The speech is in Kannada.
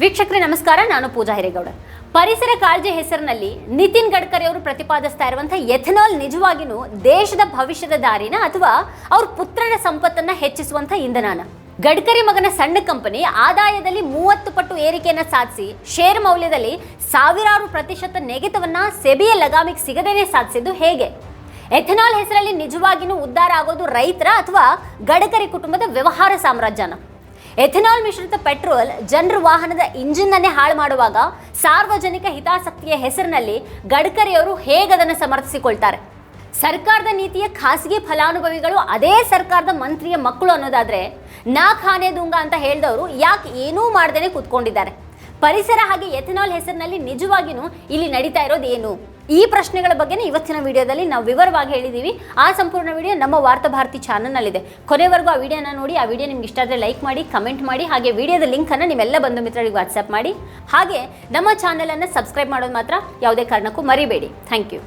ವೀಕ್ಷಕರೇ, ನಮಸ್ಕಾರ. ನಾನು ಪೂಜಾ ಹಿರೇಗೌಡ. ಪರಿಸರ ಕಾಳಜಿ ಹೆಸರಿನಲ್ಲಿ ನಿತಿನ್ ಗಡ್ಕರಿ ಅವರು ಪ್ರತಿಪಾದಿಸ್ತಾ ಇರುವಂತಹ ಎಥನಾಲ್ ನಿಜವಾಗಿಯೂ ದೇಶದ ಭವಿಷ್ಯದ ದಾರಿನ ಅಥವಾ ಅವ್ರ ಪುತ್ರನ ಸಂಪತ್ತನ್ನ ಹೆಚ್ಚಿಸುವಂತ ಇಂಧನನ? ಗಡ್ಕರಿ ಮಗನ ಸಣ್ಣ ಕಂಪನಿ ಆದಾಯದಲ್ಲಿ ಮೂವತ್ತು ಪಟ್ಟು ಏರಿಕೆಯನ್ನು ಸಾಧಿಸಿ ಶೇರ್ ಮೌಲ್ಯದಲ್ಲಿ ಸಾವಿರಾರು ಪ್ರತಿಶತ ನೆಗೆತವನ್ನ ಸೆಬಿಯ ಲಗಾಮಿಗೆ ಸಿಗದೇನೆ ಸಾಧಿಸಿದ್ದು ಹೇಗೆ? ಎಥನಾಲ್ ಹೆಸರಲ್ಲಿ ನಿಜವಾಗಿಯೂ ಉದ್ಧಾರ ಆಗೋದು ರೈತರ ಅಥವಾ ಗಡ್ಕರಿ ಕುಟುಂಬದ ವ್ಯವಹಾರ ಸಾಮ್ರಾಜ್ಯನ? ಎಥೆನಾಲ್ ಮಿಶ್ರಿತ ಪೆಟ್ರೋಲ್ ಜನರ ವಾಹನದ ಇಂಜಿನ್ ಅನ್ನೇ ಹಾಳು ಮಾಡುವಾಗ ಸಾರ್ವಜನಿಕ ಹಿತಾಸಕ್ತಿಯ ಹೆಸರಿನಲ್ಲಿ ಗಡ್ಕರಿಯವರು ಹೇಗೆ ಅದನ್ನು ಸಮರ್ಥಿಸಿಕೊಳ್ತಾರೆ? ಸರ್ಕಾರದ ನೀತಿಯ ಖಾಸಗಿ ಫಲಾನುಭವಿಗಳು ಅದೇ ಸರ್ಕಾರದ ಮಂತ್ರಿಯ ಮಕ್ಕಳು ಅನ್ನೋದಾದ್ರೆ ನಾ ಖಾನೆ ದುಂಗ ಅಂತ ಹೇಳಿದವರು ಯಾಕೆ ಏನೂ ಮಾಡ್ದೇನೆ ಕೂತ್ಕೊಂಡಿದ್ದಾರೆ. ಪರಿಸರ ಹಾಗೆ ಎಥೆನಾಲ್ ಹೆಸರಿನಲ್ಲಿ ನಿಜವಾಗಿಯೂ ಇಲ್ಲಿ ನಡೀತಾ ಇರೋದು ಏನು? ಈ ಪ್ರಶ್ನೆಗಳ ಬಗ್ಗೆ ಇವತ್ತಿನ ವಿಡಿಯೋದಲ್ಲಿ ನಾವು ವಿವರವಾಗಿ ಹೇಳಿದ್ದೀವಿ ಆ ಸಂಪೂರ್ಣ ವಿಡಿಯೋ ನಮ್ಮ ವಾರ್ತಾ ಭಾರತಿ ಚಾನಲ್ನಲ್ಲಿದೆ. ಕೊನೆವರೆಗೂ ಆ ವಿಡಿಯೋನ ನೋಡಿ, ಆ ವಿಡಿಯೋ ನಿಮ್ಗೆ ಇಷ್ಟ ಆದರೆ ಲೈಕ್ ಮಾಡಿ, ಕಮೆಂಟ್ ಮಾಡಿ, ಹಾಗೆ ವಿಡಿಯೋದ ಲಿಂಕನ್ನು ನಿಮ್ಮೆಲ್ಲ ಬಂಧು ಮಿತ್ರರಿಗೆ ವಾಟ್ಸಪ್ ಮಾಡಿ. ಹಾಗೆ ನಮ್ಮ ಚಾನಲನ್ನು ಸಬ್ಸ್ಕ್ರೈಬ್ ಮಾಡೋದು ಮಾತ್ರ ಯಾವುದೇ ಕಾರಣಕ್ಕೂ ಮರಿಬೇಡಿ. Thank you.